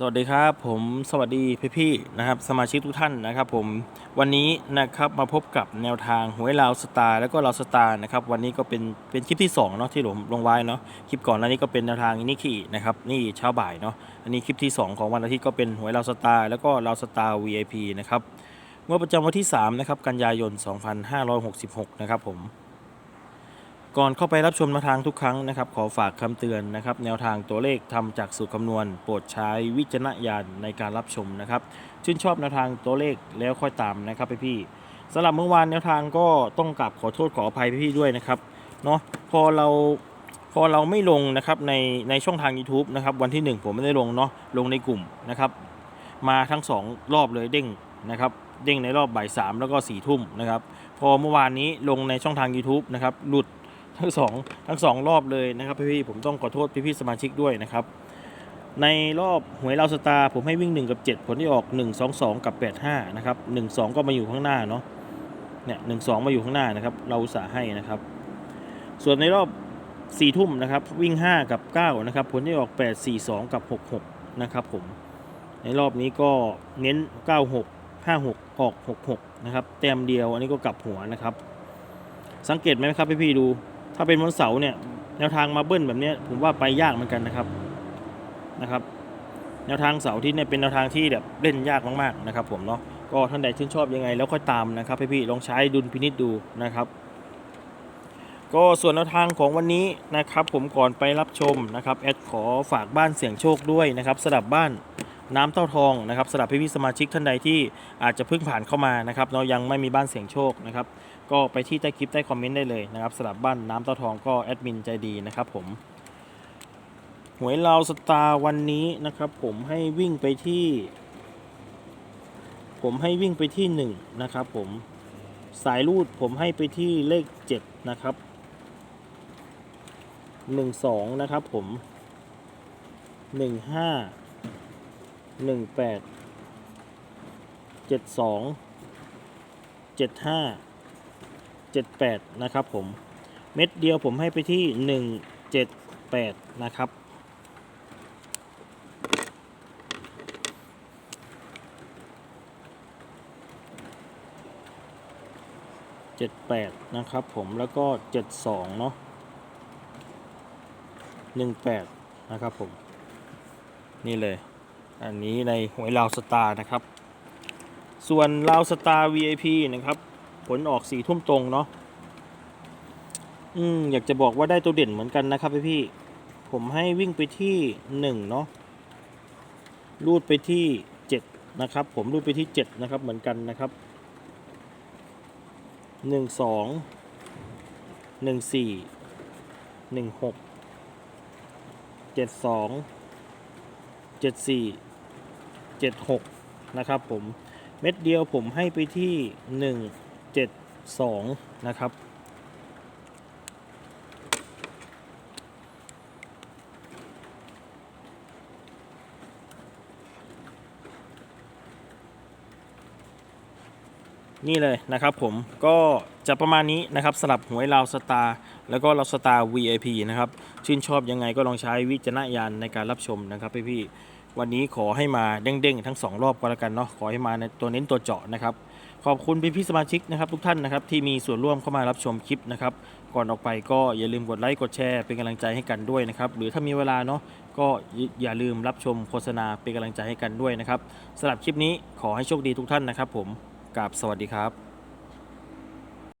สวัสดีครับผมสวัสดีพี่ๆนะครับสมาชิกทุกท่านนะครับผมวันนี้นะครับมาพบกับแนวทางหวยลาวสตาร์แล้วก็ลาวสตาร์นะครับวันนี้ก็เป็นเป็นคลิปที่2เนาะที่ผมลงไว้เนาะคลิปก่อนหน้านี้ก็เป็นแนวทางนิกกี้นะครับนี่เช้าบ่ายเนาะอันนี้คลิปที่ 2 ของวันอาทิตย์ก็เป็นหวยลาวสตาร์แล้วก็ลาวสตาร์ VIP นะครับงวดประจำวันที่3นะครับกันยายน 2566 นะครับผม ก่อนเข้าไปรับชมแนวทางทุกครั้งนะครับ ขอฝากคำเตือนนะครับ แนวทางตัวเลขทำจากสูตรคำนวณ โปรดใช้วิจารณญาณในการรับชมนะครับ ชื่นชอบแนวทางตัวเลขแล้วค่อยตามนะครับพี่ๆสำหรับเมื่อวานแนวทางก็ต้องกลับขอโทษขออภัยพี่ๆด้วยนะครับเนาะพอเราพอเราไม่ลงนะครับในในช่องทาง YouTube นะครับวันที่ 1 ผมไม่ได้ลงเนาะลงในกลุ่มนะครับมาทั้ง 2 รอบเลยเด้งนะครับเด้งในรอบบ่ายสามแล้วก็4ี่ทุ่มนะครับพอเมื่อวานนี้ลงในช่องทาง YouTube นะครับหลุด ทั้งสองทั้งสองรอบเลยนะครับพี่ๆผมต้องขอโทษพี่ๆสมาชิกด้วยนะครับ ในรอบหวยเราสตาร์ผมให้วิ่ง 1 กับ 7 ผลที่ออก 1 2 2 กับ 8 5 นะครับ 1 2 ก็มาอยู่ข้างหน้าเนาะเนี่ย1 2มาอยู่ข้างหน้านะครับ เราอุตสาห์ให้นะครับ ส่วนในรอบ4ทุ่มนะครับ วิ่ง 5 กับ 9 นะครับ ผลที่ออก 8 4 2 กับ 6 6 นะครับผม ในรอบนี้ก็เน้น 9 6 5 6 ออก 6 6 นะครับ แต้มเดียวอันนี้ก็กลับหัวนะครับ สังเกตไหมครับพี่ๆดู ถ้าเป็นวันเสาร์เนี่ยแนวทางมาเบิ้ลแบบนี้ผมว่าไปยากเหมือนกันนะครับนะครับ แนวทางเสาร์ที่เนี่ยเป็นแนวทางที่แบบเล่นยากมากๆนะครับ ผมเนาะก็ท่านใดชื่นชอบยังไง แล้วค่อยตามนะครับพี่ๆลองใช้ดุลพินิจดูนะครับ ก็ส่วนแนวทางของวันนี้นะครับ ผมก่อนไปรับชมนะครับแอดขอฝากบ้านเสี่ยงโชคด้วยนะครับสำหรับบ้าน น้ำเต้าทองนะครับสำหรับพี่ๆสมาชิกท่านใดที่อาจจะเพิ่งผ่านเข้ามานะครับเรายังไม่มีบ้านเสี่ยงโชคนะครับก็ไปที่ใต้คลิปใต้คอมเมนต์ได้เลยนะครับสำหรับบ้านน้ำเต้าทองก็แอดมินใจดีนะครับผมหวยลาวสตาร์วันนี้นะครับผมให้วิ่งไปที่ ผมให้วิ่งไปที่หนึ่งนะครับผมสายรูดผมให้ไปที่เลขเจ็ดนะครับหนึ่งสองนะครับผมหนึ่ง หนึ่งแปดเจ็ดสองเจ็ดห้า78นะครับผม เม็ดเดียวผมให้ไปที่178นะครับ78นะครับผมแล้วก็72เนาะ18นะครับผม นี่เลย อันนี้ในหวยลาวสตาร์นะครับ ส่วนลาวสตาร์ VIP นะครับ ผลออกสี่ทุ่มตรงเนาะอืมอยากจะบอกว่าได้ตัวเด่นเหมือนกันนะครับพี่พี่ผมให้วิ่งไปที่หนึ่งเนาะรูดไปที่เจ็ดนะครับ ผมรูดไปที่เจ็ดนะครับเหมือนกันนะครับหนึ่งสองหนึ่งสี่หนึ่งหกเจ็ดสองเจ็ดสี่ เจ็ดหกนะครับผมเม็ดเดียวผมให้ไปที่หนึ่ง72 นะครับ นี่เลยนะครับผมก็จะประมาณนี้นะครับสลับหวยลาวสตาร์แล้วก็ลาวสตาร์ VIP นะครับ ชื่นชอบยังไงก็ลองใช้วิจารณญาณในการรับชมนะครับพี่ๆ วันนี้ขอให้มาเด้งๆทั้ง 2 รอบก็แล้วกันเนาะขอให้มาในตัวเน้นตัวเจาะนะครับ ขอบคุณพี่พี่สมาชิกนะครับทุกท่านนะครับที่มีส่วนร่วมเข้ามารับชมคลิปนะครับ ก่อนออกไปก็อย่าลืมกดไลค์กดแชร์เป็นกำลังใจให้กันด้วยนะครับหรือถ้ามีเวลาเนาะก็อย่าลืมรับชมโฆษณาเป็นกำลังใจให้กันด้วยนะครับสำหรับคลิปนี้ขอให้โชคดีทุกท่านนะครับ ผมกราบสวัสดีครับ